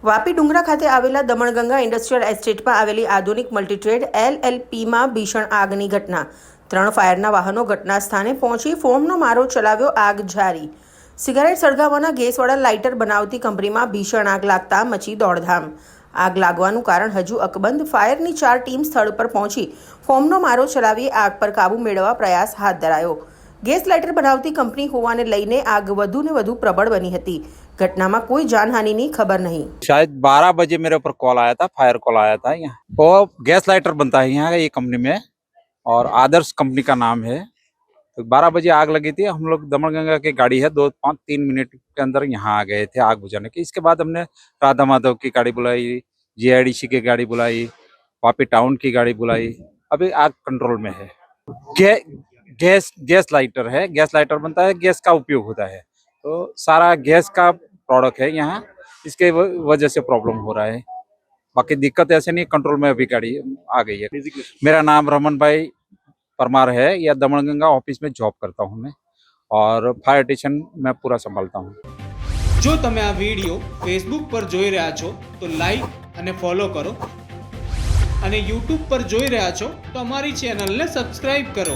વાપી ડુંગરા ખાતે આવેલા દમણગંગા ઇન્ડસ્ટ્રીયલ એસ્ટેટમાં આવેલી આધુનિક મલ્ટીટ્રેડ એલએલપીમાં ભીષણ આગની ઘટના. ત્રણ ફાયરના વાહનો ઘટના સ્થાને પહોંચી ફોમનો મારો ચલાવ્યો આગ જારી. સિગારેટ સળગાવવાના ગેસવાળા લાઇટર બનાવતી કંપનીમાં ભીષણ આગ લાગતા મચી દોડધામ. આગ લાગવાનું કારણ હજુ અકબંધ ફાયરની ચાર ટીમ સ્થળ પર પહોંચી ફોમનો મારો ચલાવી આગ પર કાબૂ મેળવવા પ્રયાસ હાથ ધરાયો. ગેસ લાઇટર બનાવતી કંપની હોવાને લઈને આગ વધુ ને વધુ પ્રબળ બની હતી ઘટનામાં કોઈ જાનહાનિની ખબર નહીં शायद 12 बजे मेरे ऊपर कॉल आया था फायर कॉल आया था यहाँ वो गैस लाइटर बनता है यहाँ ये कंपनी में और आदर्श कंपनी का नाम है तो 12 बजे आग लगी थी हम लोग दमनगंगा की गाड़ी है दो पाँच तीन मिनट के अंदर यहाँ आ गए थे आग बुझाने के इसके बाद हमने राधा माधव की गाड़ी बुलाई जीआईडीसी की गाड़ी बुलाई वापी टाउन की गाड़ी बुलाई अभी आग कंट्रोल में है गे, गैस गैस लाइटर है गैस लाइटर बनता है गैस का उपयोग होता है तो सारा गैस का प्रोडक्ट है यहाँ इसके व- वजह से प्रॉब्लम हो रहा है बाकी दिक्कत ऐसे नहीं कंट्रोल में अभी गाड़ी आ गई है मेरा नाम रमन भाई परमार है या दमनगंगा ऑफिस में जॉब करता हूँ मैं और फायर स्टेशन मैं पूरा संभालता हूँ જો તમે આ વિડીયો ફેસબુક પર જોઈ રહ્યા છો તો લાઈક અને ફોલો કરો અને યુટ્યુબ પર જોઈ રહ્યા છો તો અમારી ચેનલને સબસ્ક્રાઈબ કરો